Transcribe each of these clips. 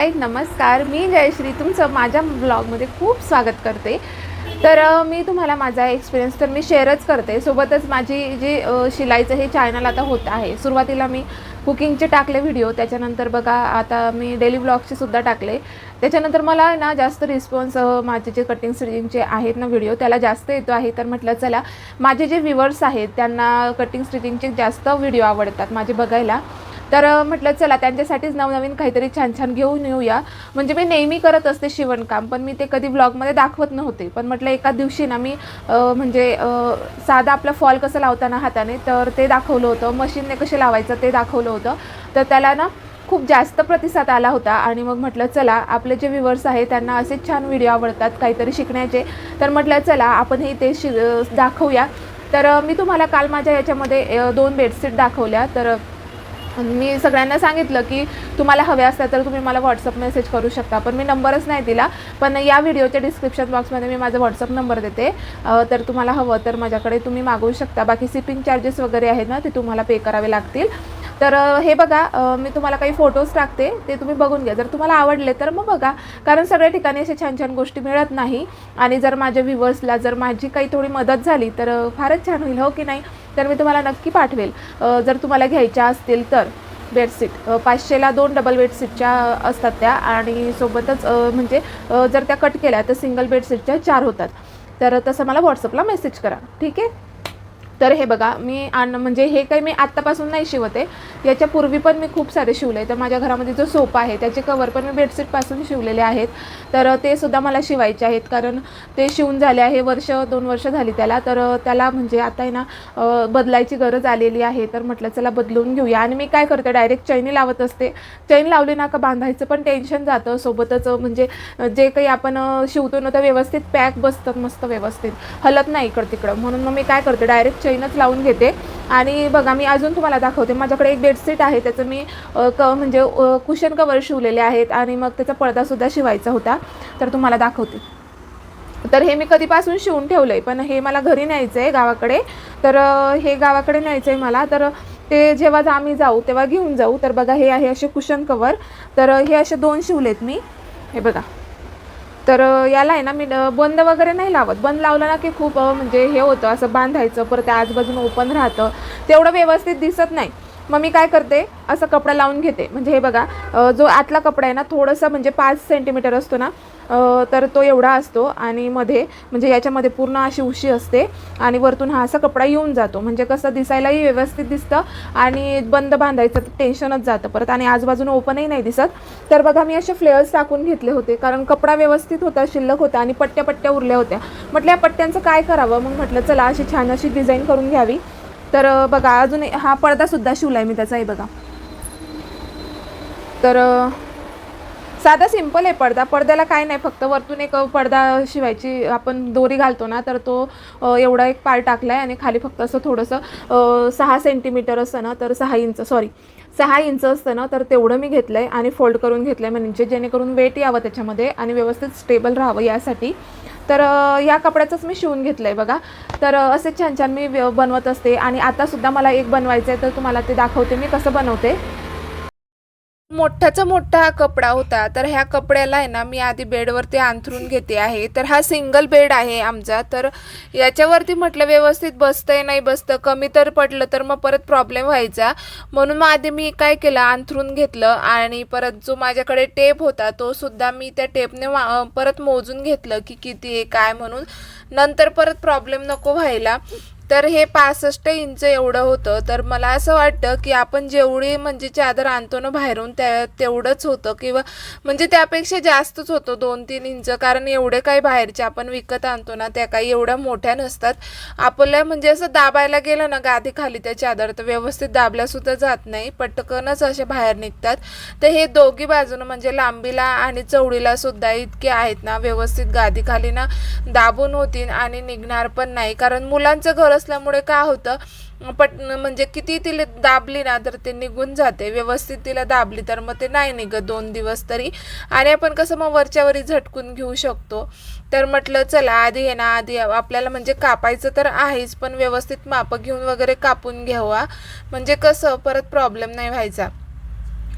नमस्कार. मी जयश्री तुमचं माझ्या ब्लॉगमध्ये खूप स्वागत करते. तर मी तुम्हाला माझा एक्सपिरियन्स तर मी शेअरच करते. सोबतच माझी जी शिलाईचं हे चॅनल आता होत आहे सुरुवातीला मी कुकिंगचे टाकले व्हिडिओ त्याच्यानंतर बघा आता मी डेली ब्लॉगचे सुद्धा टाकले. त्याच्यानंतर मला ना जास्त रिस्पॉन्स माझे जे कटिंग स्टिचिंगचे आहेत ना व्हिडिओ त्याला जास्त येतो आहे. तर म्हटलं चला माझे जे व्ह्युअर्स आहेत त्यांना कटिंग स्टिचिंगचे जास्त व्हिडिओ आवडतात माझे बघायला. तर म्हटलं चला त्यांच्यासाठीच नवनवीन काहीतरी छान छान घेऊन येऊया. म्हणजे मी नेहमी करत असते शिवणकाम पण मी ते कधी ब्लॉगमध्ये दाखवत नव्हते. पण म्हटलं एका दिवशी ना मी म्हणजे साधा आपला फॉल कसं लावताना हाताने तर ते दाखवलं होतं. मशीनने कसे लावायचं ते दाखवलं होतं. तर त्याला ना खूप जास्त प्रतिसाद आला होता. आणि मग म्हटलं चला आपले जे व्ह्युअर्स आहेत त्यांना असे छान व्हिडिओ आवडतात काहीतरी शिकण्याचे. तर म्हटलं चला आपणही ते शि दाखवूया. तर मी तुम्हाला काल माझ्या याच्यामध्ये दोन बेडशीट दाखवल्या. तर मी सगळ्यांना सांगितलं की तुम्हाला हवे असतात तर तुम्ही मला व्हॉट्सअप मेसेज करू शकता. पण मी नंबरच नाही दिला. पण या व्हिडिओच्या डिस्क्रिप्शन बॉक्समध्ये मी माझा व्हॉट्सअप नंबर देते. तर तुम्हाला हवं तर माझ्याकडे तुम्ही मागवू शकता. बाकी शिपिंग चार्जेस वगैरे आहेत ना ते तुम्हाला पे करावे लागतील. तर हे बघा मी तुम्हाला काही फोटोज टाकते ते तुम्ही बघून घ्या. जर तुम्हाला आवडले तर मग बघा कारण सगळ्या ठिकाणी असे छान छान गोष्टी मिळत नाही. आणि जर माझ्या व्ह्युवर्सला जर माझी काही थोडी मदत झाली तर फारच छान होईल हो की नाही? तर मी तुम्हाला नक्की पाठवेल. जर तुम्हाला घ्यायच्या असतील तर बेडशीट पाचशेला दोन डबल बेडशीटच्या असतात त्या. आणि सोबतच म्हणजे जर त्या कट केल्या तर सिंगल बेडशीटच्या चार होतात. तर तसं मला व्हॉट्सअपला मेसेज करा. ठीक आहे? तर हे बघा मी आण म्हणजे हे काही मी आत्तापासून नाही शिवते याच्या पूर्वी पण मी खूप सारे शिवले. तर माझ्या घरामध्ये जो सोफा आहे त्याचे कवर पण मी बेडशीटपासून शिवलेले आहेत. तर ते सुद्धा मला शिवायचे आहेत कारण ते शिवून झाले आहे वर्ष दोन वर्ष झाली त्याला. तर त्याला म्हणजे आता आहे ना बदलायची गरज आलेली आहे. तर म्हटलं चला बदलून घेऊया. आणि मी काय करते डायरेक्ट चैनी लावत असते. चैन लावली ना का बांधायचं पण टेन्शन जातं. सोबतच म्हणजे जे काही आपण शिवतो ना तर व्यवस्थित पॅक बसतात मस्त व्यवस्थित. हलत नाही इकडं तिकडं म्हणून मग मी काय करते डायरेक्ट चैनच लावून घेते. आणि बघा मी अजून तुम्हाला दाखवते. माझ्याकडे एक बेडशीट आहे. त्याचं मी क म्हणजे कुशन कवर शिवलेले आहेत आणि मग त्याचा पडदासुद्धा शिवायचा होता. तर तुम्हाला दाखवते. तर हे मी कधीपासून शिवून ठेवलं आहे पण हे मला घरी न्यायचं आहे गावाकडे. तर हे गावाकडे न्यायचं आहे मला. तर ते जेव्हा जा- आम्ही जाऊ तेव्हा घेऊन जाऊ. तर बघा हे आहे असे कुशन कवर. तर हे असे दोन शिवलेत मी. हे बघा. तर याला आहे ना मी बंद वगैरे नाही लावत. बंद लावलं ना की खूप म्हणजे हे होतं असं बांधायचं परत त्या आजूबाजून ओपन राहतं. तेवढं व्यवस्थित दिसत नाही. मग मी काय करते? असं कपडा लावून घेते. म्हणजे हे बघा जो आतला कपडा आहे ना थोडंसं म्हणजे पाच सेंटीमीटर असतो ना तर तो एवढा असतो आणि मध्ये म्हणजे याच्यामध्ये पूर्ण अशी उशी असते आणि वरतून हा असा कपडा येऊन जातो. म्हणजे कसं दिसायलाही व्यवस्थित दिसतं आणि बंद बांधायचं तर टेन्शनच जातं परत आणि आजूबाजूला ओपनही नाही दिसत. तर बघा मी असे फ्लेअर्स टाकून घेतले होते कारण कपडा व्यवस्थित होता शिल्लक होता आणि पट्ट्या पट्ट्या उरल्या होत्या. म्हटलं या पट्ट्यांचं काय करावं? मग म्हटलं चला अशी छान अशी डिझाईन करून घ्यावी. तर बघा अजून हा पडदासुद्धा शिवला मी त्याचाही बघा. तर साधा सिंपल आहे पडदा. पडद्याला काय नाही फक्त वरतून एक पडदा शिवायची आपण दोरी घालतो ना तर तो एवढा एक पार टाकला आहे आणि खाली फक्त असं थोडंसं सहा सेंटीमीटर असतं ना तर सहा इंच सॉरी सहा इंच असतं ना तर तेवढं मी घेतलं आहे आणि फोल्ड करून घेतलं आहे म्हणजे जेणेकरून वेट यावं त्याच्यामध्ये आणि व्यवस्थित स्टेबल राहावं यासाठी. तर या कपड्याचंच मी शिवून घेतलं आहे बघा. तर असे छान छान मी व्य- बनवत असते. आणि आतासुद्धा मला एक बनवायचं आहे तर तुम्हाला ते दाखवते. मी कसं बनवते. मोठाचा मोठा हा कपडा होता. तर ह्या कपड्याला आहे ना मी आधी बेडवरती अंथरून घेते आहे. तर हा सिंगल बेड आहे आमचा. तर याच्यावरती म्हटलं व्यवस्थित बसतंय नाही बसतं कमी तर पडलं तर मग परत प्रॉब्लेम व्हायचा. म्हणून मग आधी मी काय केलं अंथरून घेतलं आणि परत जो माझ्याकडे टेप होता तो सुद्धा मी त्या टेपने वा- परत मोजून घेतलं की किती आहे काय म्हणून. नंतर परत प्रॉब्लेम नको व्हायला. तर हे पासष्ट इंच एवढं होतं. तर मला असं वाटतं की आपण जेवढी म्हणजे चादर आणतो ना बाहेरून त्या तेवढंच होतं किंवा म्हणजे त्यापेक्षा जास्तच होतं दोन तीन इंच. कारण एवढे काही बाहेरचे आपण विकत आणतो ना त्या काही एवढ्या मोठ्या नसतात. आपल्या म्हणजे असं दाबायला गेलं ना गादी खाली त्या चादर तर व्यवस्थित दाबल्यासुद्धा जात नाही. पटकनच असे बाहेर निघतात. तर हे दोघी बाजूनं म्हणजे लांबीला आणि चवडीला सुद्धा इतके आहेत ना व्यवस्थित गादीखाली ना दाबून होतील आणि निघणार पण नाही. कारण मुलांचं घर असल्यामुळे काय होतं पट म्हणजे किती तिला दाबली ना तर ते निघून जाते. व्यवस्थित तिला दाबली तर मग ते नाही निघत दोन दिवस तरी. आणि आपण कसं मग वरच्यावरी झटकून घेऊ शकतो. तर म्हटलं चला आधी आहे ना आधी आपल्याला म्हणजे कापायचं तर आहेच पण व्यवस्थित मापं घेऊन वगैरे कापून घ्यावा. म्हणजे कसं परत प्रॉब्लेम नाही व्हायचा.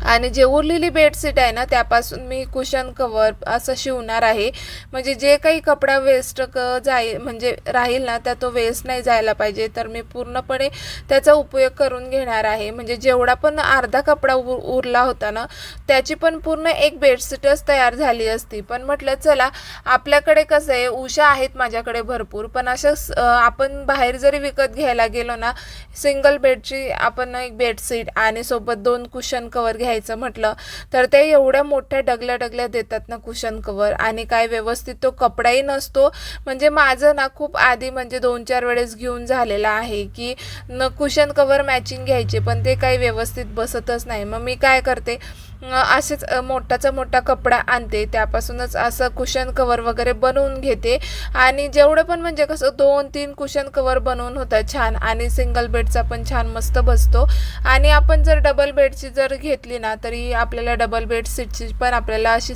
आणि जे उरलेली बेडशीट आहे ना त्यापासून मी कुशन कवर असं शिवणार आहे. म्हणजे जे काही कपडा वेस्ट क जाईल म्हणजे राहील ना त्या तो वेस्ट नाही जायला पाहिजे. तर मी पूर्णपणे त्याचा उपयोग करून घेणार आहे. म्हणजे जेवढा पण अर्धा कपडा उ उरला होता ना त्याची पण पूर्ण एक बेडशीटच तयार झाली असती. पण म्हटलं चला आपल्याकडे कसं आहे उषा आहेत माझ्याकडे भरपूर. पण अशा आपण बाहेर जरी विकत घ्यायला गेलो ना सिंगल बेडची आपण एक बेडशीट आणि सोबत दोन कुशन कवर घ्यायचं म्हटलं तर ते एवढ्या मोठ्या डगल्या डगल्या देतात ना कुशन कवर आणि काय व्यवस्थित तो कपडाही नसतो. म्हणजे माझं ना खूप आधी म्हणजे दोन चार वेळेस घेऊन झालेलं आहे की न कुशन कवर मॅचिंग घ्यायचे पण ते काही व्यवस्थित बसतच नाही. मग मी काय करते असेच मोठाचा मोठा कपडा आणते. त्यापासूनच असं कुशन कवर वगैरे बनवून घेते. आणि जेवढं पण म्हणजे कसं दोन तीन कुशन कवर बनवून होतं छान. आणि सिंगल बेडचा पण छान मस्त बसतो. आणि आपण जर डबल बेडची जर घेतली ना तरी आपल्याला डबल बेड सीटची पण आपल्याला अशी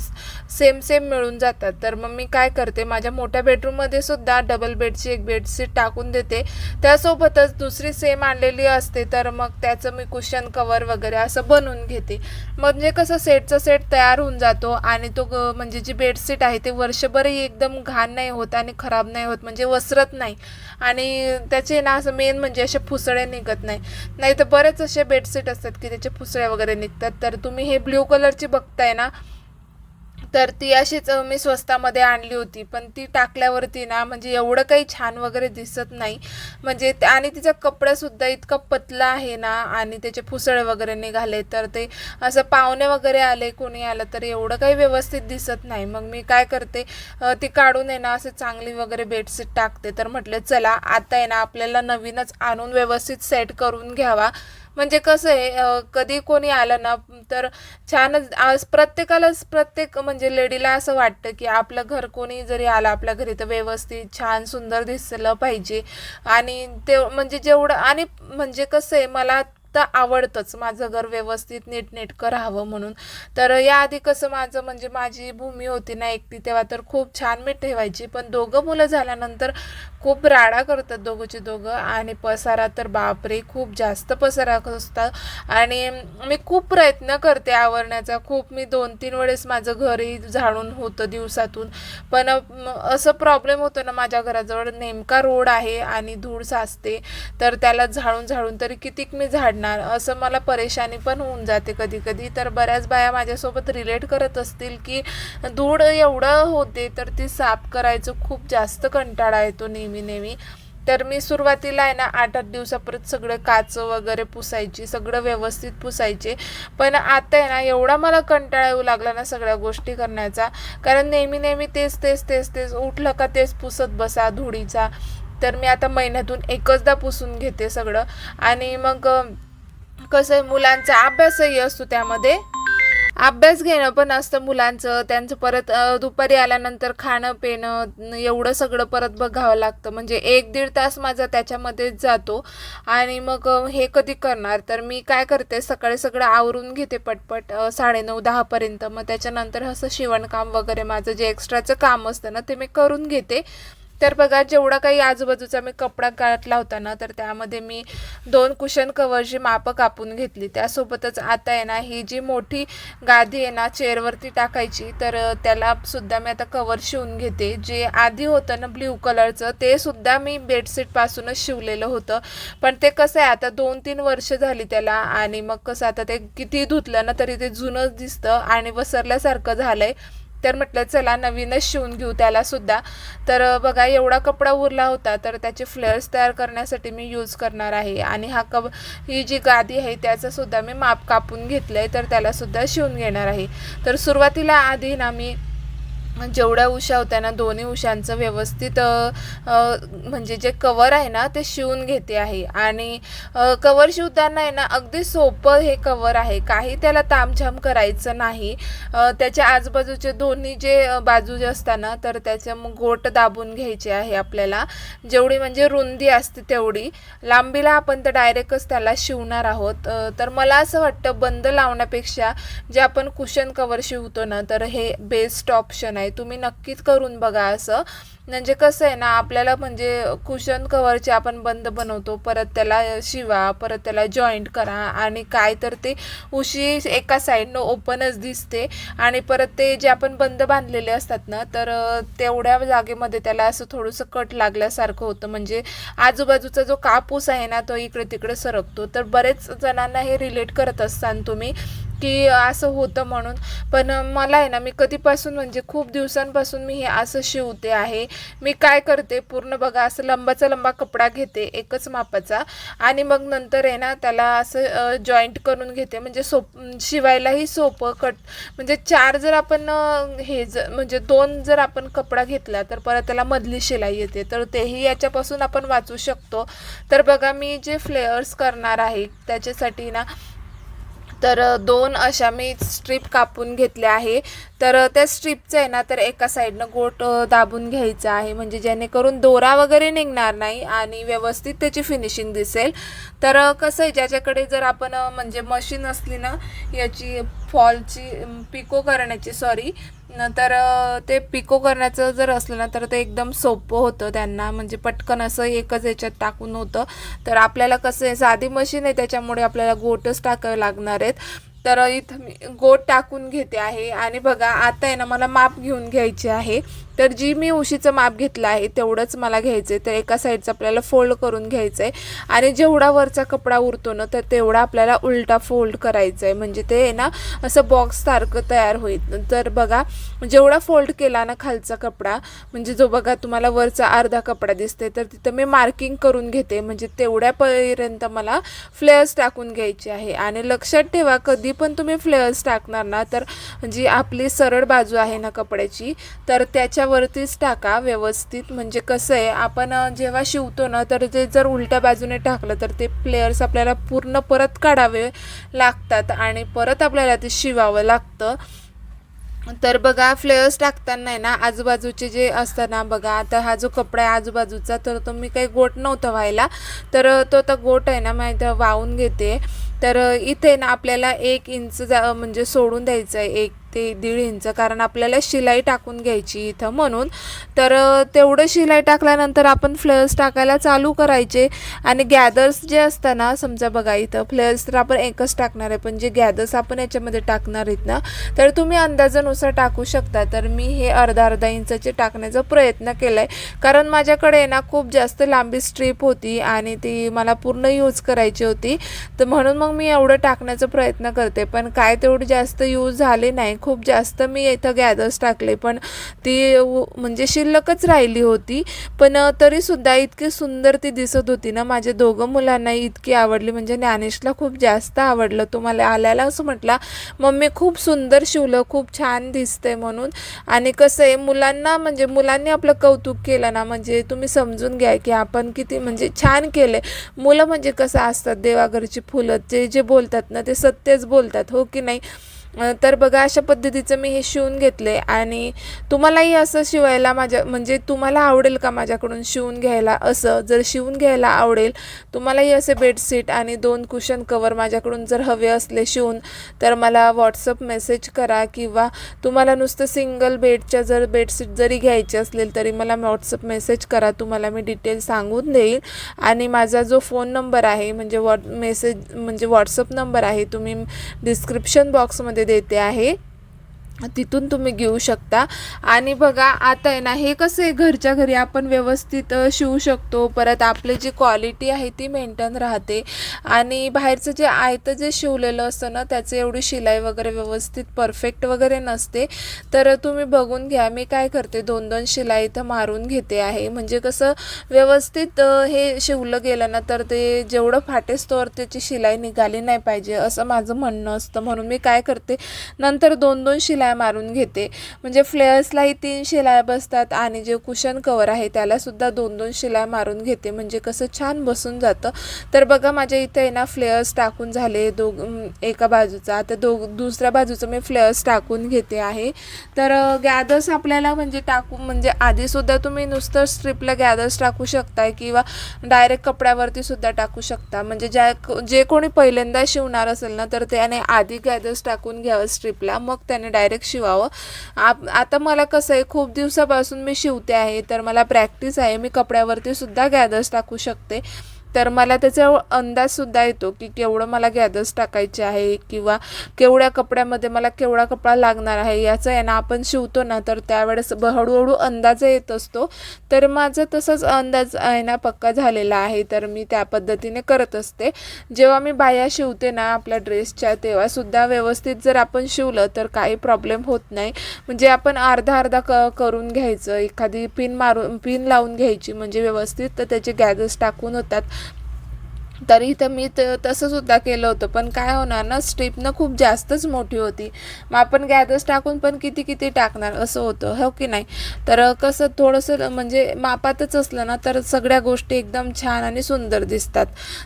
सेम सेम मिळून जातात. तर मग मी काय करते माझ्या मोठ्या बेडरूममध्ये सुद्धा डबल बेडची एक बेडशीट टाकून देते. त्यासोबतच दुसरी सेम आणलेली असते तर मग त्याचं मी कुशन कवर वगैरे असं बनवून घेते. म्हणजे कसं सेटचा सेट तयार होऊन जातो आणि तो ग- म्हणजे जी बेडशीट आहे ते वर्षभरही एकदम घाण नाही होत आणि खराब नाही होत म्हणजे वसरत नाही. आणि त्याचे ना असं मेन म्हणजे असे फुसळे निघत नाही. नाही तर बरेच असे बेडशीट असतात की त्याचे फुसळे वगैरे निघतात. तर तुम्ही हे ब्ल्यू कलरची बघताय ना तर ती अशीच मी स्वस्तामध्ये आणली होती. पण ती टाकल्यावरती ना म्हणजे एवढं काही छान वगैरे दिसत नाही. म्हणजे ते- आणि तिचा कपडासुद्धा इतका पतला आहे ना आणि त्याचे फुसळे वगैरे निघाले तर ते असं पाहुणे वगैरे आले कोणी आलं तर एवढं काही व्यवस्थित दिसत नाही. मग मी काय करते ती काढून आहे ना असं चांगली वगैरे बेडशीट टाकते. तर म्हटलं चला आता आहे ना आपल्याला नवीनच आणून व्यवस्थित सेट करून घ्यावा. म्हणजे कसं आहे कधी कोणी आलं ना तर छानच आज प्रत्येकालाच प्रत्येक म्हणजे लेडीला असं वाटतं की आपलं घर कोणी जरी आलं आपल्या घरी तर व्यवस्थित छान सुंदर दिसलं पाहिजे. आणि ते म्हणजे जेवढं आणि म्हणजे कसं आहे मला तर आवडतंच. माझं घर व्यवस्थित नीटनेटकं राहावं म्हणून. तर याआधी कसं माझं म्हणजे माझी भूमी होती ना एकटी तेव्हा तर खूप छान मी ठेवायची. पण दोघं मुलं झाल्यानंतर खूप राडा करतात दोघंचे दोघं. आणि पसारा तर बापरे खूप जास्त पसारा असतात आणि मी खूप प्रयत्न करते आवरण्याचा. खूप मी दोन तीन वेळेस माझं घरही झाडून होतं दिवसातून. पण असं प्रॉब्लेम होतो ना माझ्या घराजवळ नेमका रोड आहे आणि धूळ साचते. तर त्याला झाडून झाडून तरी कितीक मी झाडणार? असं मला परेशानी पण होऊन जाते कधी कधी तर बऱ्याच बाया माझ्यासोबत रिलेट करत असतील की धूळ एवढं होते तर ती साफ करायचं खूप जास्त कंटाळा येतो नेहमी नेहमी. तर मी सुरुवातीला आहे ना आठ आठ दिवसापर्यंत सगळं काच वगैरे पुसायची सगळं व्यवस्थित पुसायचे. पण आता आहे ना एवढा मला कंटाळा येऊ लागला ना सगळ्या गोष्टी करण्याचा. कारण नेहमी नेहमी तेच तेच तेच तेच उठलं का तेच पुसत बसा धुळीचा. तर मी आता महिन्यातून एकचदा पुसून घेते सगळं. आणि मग कसं आहे मुलांचा अभ्यासही असतो त्यामध्ये. अभ्यास घेणं पण असतं मुलांचं. त्यांचं परत दुपारी आल्यानंतर खाणं पिणं एवढं सगळं परत बघावं लागतं. म्हणजे एक दीड तास माझा त्याच्यामध्येच जातो. आणि मग हे कधी करणार? तर मी काय करते सकाळी सगळं आवरून घेते पटपट साडे साडेनऊ दहापर्यंत. मग त्याच्यानंतर असं शिवणकाम वगैरे माझं जे एक्स्ट्राचं काम असतं ना ते मी करून घेते. तर बघा जेवढा काही आजूबाजूचा मी कपडा काढला होता ना तर त्यामध्ये मी दोन कुशन कवरची मापं कापून घेतली. त्यासोबतच आता आहे ना ही जी मोठी गादी आहे ना चेअरवरती टाकायची तर त्याला सुद्धा मी आता कवर शिवून घेते. जे आधी होतं ना ब्ल्यू कलरचं ते सुद्धा मी बेडशीटपासूनच शिवलेलं होतं. पण ते कसं आहे आता दोन तीन वर्ष झाली त्याला आणि मग कसं आता ते किती धुतलं ना तरी ते जुनंच दिसतं आणि वसरल्यासारखं झालं आहे तर म्हटलं चला नवीनच शिवून घेऊ त्याला सुद्धा. तर बघा एवढा कपडा उरला होता तर त्याचे फ्लेअर्स तयार करण्यासाठी मी यूज करणार आहे. आणि हा कप ही जी गादी आहे त्याचं सुद्धा मी माप कापून घेतलं आहे तर त्याला सुद्धा शिवून घेणार आहे. तर सुरुवातीला आधी ना मी जेवढ्या उशा होत्या ना दोन्ही उशांचं व्यवस्थित म्हणजे जे कवर आहे ना ते शिवून घेते आहे. आणि कवर शिवताना आहे ना अगदी सोपं हे कवर आहे. काही त्याला तामझाम करायचं नाही. त्याच्या आजूबाजूचे दोन्ही जे बाजू जे असतात ना तर त्याचे मग गोट दाबून घ्यायचे आहे आपल्याला. जेवढी म्हणजे रुंदी असते तेवढी. लांबीला आपण तर डायरेक्टच त्याला शिवणार आहोत. तर मला असं वाटतं बंद लावण्यापेक्षा जे आपण कुशन कवर शिवतो ना तर हे बेस्ट ऑप्शन आहे. आहे तुम्ही नक्कीच करून बघा असं. म्हणजे कसं आहे ना आपल्याला म्हणजे कुशन कवरचे आपण बंद बनवतो परत त्याला शिवा परत त्याला जॉईंट करा आणि काय तर ते उशी एका साईडनं ओपनच दिसते. आणि परत ते जे आपण बंद बांधलेले असतात ना तर तेवढ्या जागेमध्ये त्याला असं थोडंसं कट लागल्यासारखं होतं. म्हणजे आजूबाजूचा जो कापूस आहे ना तो इकडे तिकडे सरकतो. तर बरेच जणांना हे रिलेट करत असताना तुम्ही. की असं होतं म्हणून. पण मला आहे ना मी कधीपासून म्हणजे खूप दिवसांपासून मी हे असं शिवते आहे. मी काय करते पूर्ण बघा असं लंबाचा लंबा कपडा घेते एकच मापाचा. आणि मग नंतर आहे ना त्याला असं जॉईंट करून घेते. म्हणजे सोप शिवायलाही सोपं कट म्हणजे चार जर आपण हे ज म्हणजे दोन जर आपण कपडा घेतला तर परत त्याला मधली शिलाई येते. तर तेही याच्यापासून आपण वाचू शकतो. तर बघा मी जे फ्लेअर्स करणार आहे त्याच्यासाठी ना तर दोन अशा मी स्ट्रीप कापून घेतल्या आहे. तर त्या स्ट्रीपचं आहे ना तर एका साईडनं गोट दाबून घ्यायचं आहे. म्हणजे जेणेकरून दोरा वगैरे निघणार नाही आणि व्यवस्थित त्याची फिनिशिंग दिसेल. तर कसं आहे ज्याच्याकडे जर आपण म्हणजे मशीन असली ना याची फॉलची पिको करण्याची सॉरी तर ते पिको करण्याचं जर असलं ना तर ते एकदम सोपं होतं त्यांना. म्हणजे पटकन असं एकच याच्यात टाकून होतं. तर आपल्याला कसं आहे साधी मशीन आहे त्याच्यामुळे आपल्याला गोटच टाकावे लागणार आहेत. तर इथं मी गोट टाकून घेते आहे. आणि बघा आता आहे ना मला माप घेऊन घ्यायचे आहे. तर जी मी उशीचं माप घेतलं आहे तेवढंच मला घ्यायचं आहे तर एका साईडचं आपल्याला फोल्ड करून घ्यायचं आहे आणि जेवढा वरचा कपडा उरतो ना तर तेवढा आपल्याला उलटा फोल्ड करायचा आहे म्हणजे ते आहे ना असं बॉक्ससारखं तयार होईल. तर बघा जेवढा फोल्ड केला ना खालचा कपडा म्हणजे जो बघा तुम्हाला वरचा अर्धा कपडा दिसते तर तिथं मी मार्किंग करून घेते. म्हणजे तेवढ्यापर्यंत मला फ्लेअर्स टाकून घ्यायचे आहे. आणि लक्षात ठेवा कधी पण तुम्ही फ्लेअर्स टाकणार ना तर जी आपली सरळ बाजू आहे ना कपड्याची तर त्याच्या त्याच्यावरतीच टाका व्यवस्थित. म्हणजे कसं आहे आपण जेव्हा शिवतो ना तर ते जर उलट्या बाजूने टाकलं तर ते प्लेयर्स आपल्याला पूर्ण परत काढावे लागतात आणि परत आपल्याला ते शिवावं लागतं. तर बघा फ्लेअर्स टाकताना आहे ना आजूबाजूचे जे असतं ना बघा आता हा जो कपडा आहे आजूबाजूचा तर तो मी काही गोट नव्हता व्हायला. तर तो आता गोट आहे ना मी इथं वाहून घेते. तर इथे ना आपल्याला एक इंच जा म्हणजे सोडून द्यायचं आहे एक ते दीड इंच कारण आपल्याला शिलाई टाकून घ्यायची इथं म्हणून. तर तेवढं शिलाई टाकल्यानंतर आपण फ्लेअर्स टाकायला चालू करायचे. आणि गॅदर्स जे असतात ना समजा बघा इथं फ्लेअर्स तर आपण एकच टाकणार आहे पण जे गॅदर्स आपण याच्यामध्ये टाकणार आहेत ना तर तुम्ही अंदाजानुसार टाकू शकता. तर मी हे अर्धा अर्धा इंचाचे टाकण्याचा प्रयत्न केला आहे कारण माझ्याकडे ना खूप जास्त लांबी स्ट्रीप होती आणि ती मला पूर्ण यूज करायची होती. तर म्हणून मग मी एवढं टाकण्याचा प्रयत्न करते. पण काय तेवढी जास्त यूज झाले नाही. खूप जास्त मी इथं गॅदर्स टाकले. पण ती म्हणजे शिल्लकच राहिली होती. पण तरीसुद्धा इतकी सुंदर ती दिसत होती ना. माझ्या दोघं मुलांनाही इतकी आवडली. म्हणजे ज्ञानेशला खूप जास्त आवडलं. तो मला आल्याला असं म्हटला मम्मी खूप सुंदर शिवलं. खूप छान दिसते म्हणून. आणि कसं आहे मुलांना म्हणजे मुलांनी आपलं कौतुक केलं ना. म्हणजे तुम्ही समजून घ्या की आपण किती म्हणजे छान केले मुलं म्हणजे कसं असतात देवाघरची फुलं. ते जे बोलतात ना ते सत्यच बोलतात. हो की नाही? तर बघा अशा पद्धतीचं मी हे शिवून घेतले आणि तुम्हालाही असं शिवायला माझ्या म्हणजे तुम्हाला आवडेल का माझ्याकडून शिवून घ्यायला? असं जर शिवून घ्यायला आवडेल तुम्हालाही असे बेडशीट आणि दोन कुशन कवर माझ्याकडून जर हवे असले शिवून तर मला व्हॉट्सअप मेसेज करा किंवा तुम्हाला नुसतं सिंगल बेडच्या जर बेडशीट जरी घ्यायचे असलेल तरी मला व्हॉट्सअप मेसेज करा. तुम्हाला मी डिटेल सांगून देईल. आणि माझा जो फोन नंबर आहे म्हणजे व्हॉट मेसेज म्हणजे व्हॉट्सअप नंबर आहे तुम्ही डिस्क्रिप्शन बॉक्समध्ये देते आहे. तिथून तुम्ही घेऊ शकता. आणि बघा आता आहे ना हे कसं आहे घरच्या घरी आपण व्यवस्थित शिवू शकतो. परत आपली जी क्वालिटी आहे ती मेंटेन राहते. आणि बाहेरचं जे आयतं जे शिवलेलं असतं ना त्याचं एवढी शिलाई वगैरे व्यवस्थित परफेक्ट वगैरे नसते. तर तुम्ही बघून घ्या मी काय करते दोन दोन शिलाई इथं मारून घेते आहे. म्हणजे कसं व्यवस्थित हे शिवलं गेलं ना तर ते जेवढं फाटेस्तोवर त्याची शिलाई निघाली नाही पाहिजे असं माझं म्हणणं असतं. म्हणून मी काय करते नंतर दोन दोन शिलाई मारून घेते. म्हणजे फ्लेअर्सलाही तीन शिलाय बसतात आणि जे कुशन कवर आहे त्यालासुद्धा दोन दोन शिलाय मारून घेते. म्हणजे कसं छान बसून जातं. तर बघा माझ्या इथे आहे ना फ्लेअर्स टाकून झाले दोघ एका बाजूचा. आता दोघ दुसऱ्या बाजूचं मी फ्लेअर्स टाकून घेते आहे. तर गॅदर्स आपल्याला म्हणजे टाकू म्हणजे आधीसुद्धा तुम्ही नुसतं स्ट्रिपला गॅदर्स टाकू शकताय किंवा डायरेक्ट कपड्यावरती सुद्धा टाकू शकता. म्हणजे ज्या जे कोणी पहिल्यांदा शिवणार असेल ना तर त्याने आधी गॅदर्स टाकून घ्यावं स्ट्रिपला. मग त्याने डायरेक्ट डायरेक्ट शिवावं आप आता मला कसं आहे खूप दिवसापासून मी शिवते आहे तर मला प्रॅक्टिस आहे मी कपड्यावरती सुद्धा गॅदर्स टाकू शकते. तर मला त्याचा अंदाजसुद्धा येतो की केवढं मला गॅदर्स टाकायचे आहे किंवा केवढ्या कपड्यामध्ये मला केवढा कपडा लागणार आहे याचं आहे ना आपण शिवतो ना तर त्यावेळेस ब- हळूहळू अंदाज येत असतो. तर माझं तसंच अंदाज आहे ना पक्का झालेला आहे तर मी त्या पद्धतीने करत असते. जेव्हा मी बाया शिवते ना आपल्या ड्रेसच्या तेव्हासुद्धा व्यवस्थित जर आपण शिवलं तर काही प्रॉब्लेम होत नाही. म्हणजे आपण अर्धा अर्धा क करून घ्यायचं एखादी पिन मारून पिन लावून घ्यायची म्हणजे व्यवस्थित तर त्याचे गॅदर्स टाकून होतात. तरी तर मी त तसंसुद्धा केलं होतं. पण काय होणार ना स्टेपनं खूप जास्तच मोठी होती. मग आपण गॅदर्स टाकून पण किती किती टाकणार असं होतं हो की नाही? तर कसं थोडंसं म्हणजे मापातच असलं ना तर सगळ्या गोष्टी एकदम छान आणि सुंदर दिसतात.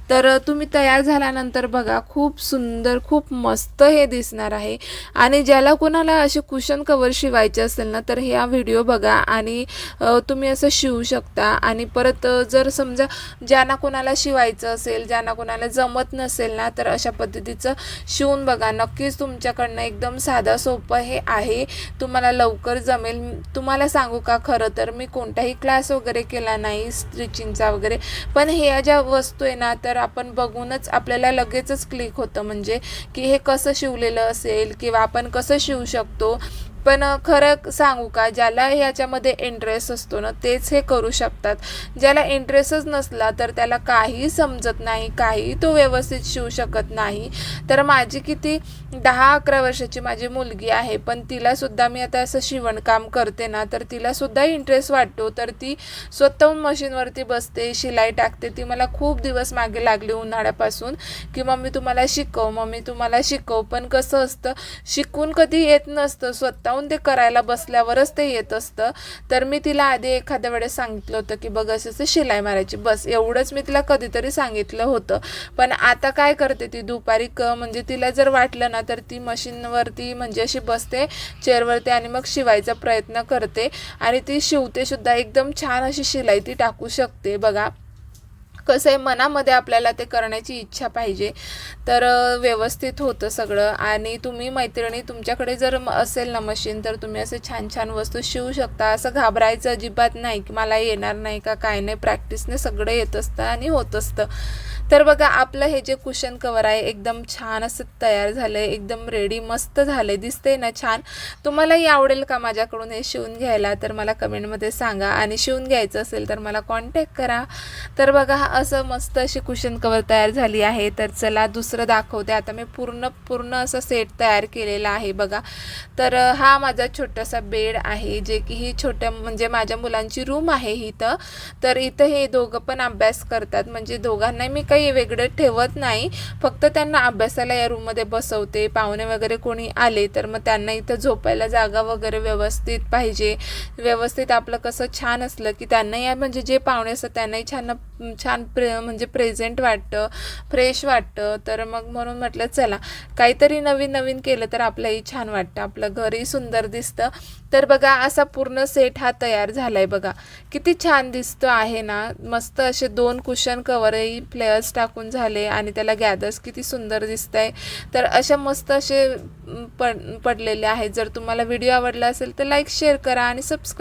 तर तुम्ही तयार झाल्यानंतर बघा खूप सुंदर खूप मस्त हे दिसणार आहे. आणि ज्याला कोणाला असे कुशन कवर शिवायचे असेल ना तर ह्या व्हिडिओ बघा आणि तुम्ही असं शिवू शकता. आणि परत जर समजा ज्यांना कोणाला शिवायचं असेल ज्यांना कोणाला जमत नसेल ना तर अशा पद्धतीचं शिवून बघा. नक्कीच तुमच्याकडनं एकदम साधा सोपं हे आहे. तुम्हाला लवकर जमेल. तुम्हाला सांगू का खरं तर मी कोणताही क्लास वगैरे केला नाही स्टिचिंगचा वगैरे. पण ह्या ज्या वस्तू आहे ना तर आपण बघूनच आपल्याला लगेचच क्लिक होतं. म्हणजे की हे कसं शिवलेलं असेल किंवा आपण कसं शिवू शकतो? पण खरं सांगू का ज्याला ह्याच्यामध्ये इंटरेस्ट असतो ना तेच हे करू शकतात. ज्याला इंटरेस्टच नसला तर त्याला काही समजत नाही काही तो व्यवस्थित शिवू शकत नाही. तर माझी किती दहा अकरा वर्षाची माझी मुलगी आहे पण तिलासुद्धा मी आता असं शिवणकाम करते ना तर तिलासुद्धा इंटरेस्ट वाटतो. तर ती स्वतःहून मशीनवरती बसते शिलाई टाकते. ती मला खूप दिवस मागे लागली उन्हाळ्यापासून की मम्मी तुम्हाला शिकव मम्मी तुम्हाला शिकव. पण कसं असतं शिकून कधी येत नसतं स्वतः. स्वतःहून ते करायला बसल्यावरच ते येत असतं. तर मी तिला आधी एखाद्या वेळेस सांगितलं होतं की बघ असं असं शिलाई मारायची. बस. एवढंच मी तिला कधीतरी सांगितलं होतं. पण आता काय करते ती? दुपारी क म्हणजे तिला जर वाटलं ना तर ती मशीनवरती म्हणजे अशी बसते चेअरवरती आणि मग शिवायचा प्रयत्न करते. आणि ती शिवते सुद्धा एकदम छान अशी शिलाई ती टाकू शकते. बघा. कसं आहे मनामध्ये आपल्याला ते करण्याची इच्छा पाहिजे. तर व्यवस्थित होतं सगळं. आणि तुम्ही मैत्रिणी तुमच्याकडे जर असेल ना मशीन तर तुम्ही असे छान छान वस्तू शिवू शकता. असं घाबरायचं अजिबात नाही की मला येणार नाही का काय नाही. प्रॅक्टिसने सगळं येत असतं आणि होत असतं. तर बघा आपलं हे जे कुशन कवर आहे एकदम छान असं तयार झालं आहे एकदम रेडी मस्त झालं आहे दिसतंय ना छान? तुम्हालाही आवडेल का माझ्याकडून हे शिवून घ्यायला? तर मला कमेंटमध्ये सांगा. आणि शिवून घ्यायचं असेल तर मला कॉन्टॅक्ट करा. तर बघा हा असं मस्त अशी कुशन कवर तयार झाली आहे. तर चला दुसरं दाखवते आता मी पूर्ण पूर्ण असं सेट तयार केलेला आहे बघा. तर हा माझा छोटासा बेड आहे. जे की ही छोट्या म्हणजे माझ्या मुलांची रूम आहे इथं. तर इथं हे दोघं पण अभ्यास करतात. म्हणजे दोघांनाही मी काही वेगळं ठेवत नाही. फक्त त्यांना अभ्यासाला या रूममध्ये बसवते. पाहुणे वगैरे कोणी आले तर मग त्यांना इथं झोपायला जागा वगैरे व्यवस्थित पाहिजे. व्यवस्थित आपलं कसं छान असलं की त्यांनाही या म्हणजे जे पाहुणे असतात त्यांनाही छान छान प्रे म्हणजे प्रेझेंट वाटतं फ्रेश वाटतं. तर मग म्हणून म्हटलं चला काहीतरी नवीन नवीन केलं तर आपलंही छान वाटतं. आपलं घरही सुंदर दिसतं. तर बघा असा पूर्ण सेट हा तयार झाला आहे बघा. किती छान दिसतो आहे ना. मस्त असे दोन कुशन कवरही प्लेयर्स टाकून झाले आणि त्याला गॅदर्स किती सुंदर दिसत आहे तर अशा मस्त असे पड पडलेले आहेत. जर तुम्हाला व्हिडिओ आवडला असेल तर लाईक शेअर करा आणि सबस्क्राईब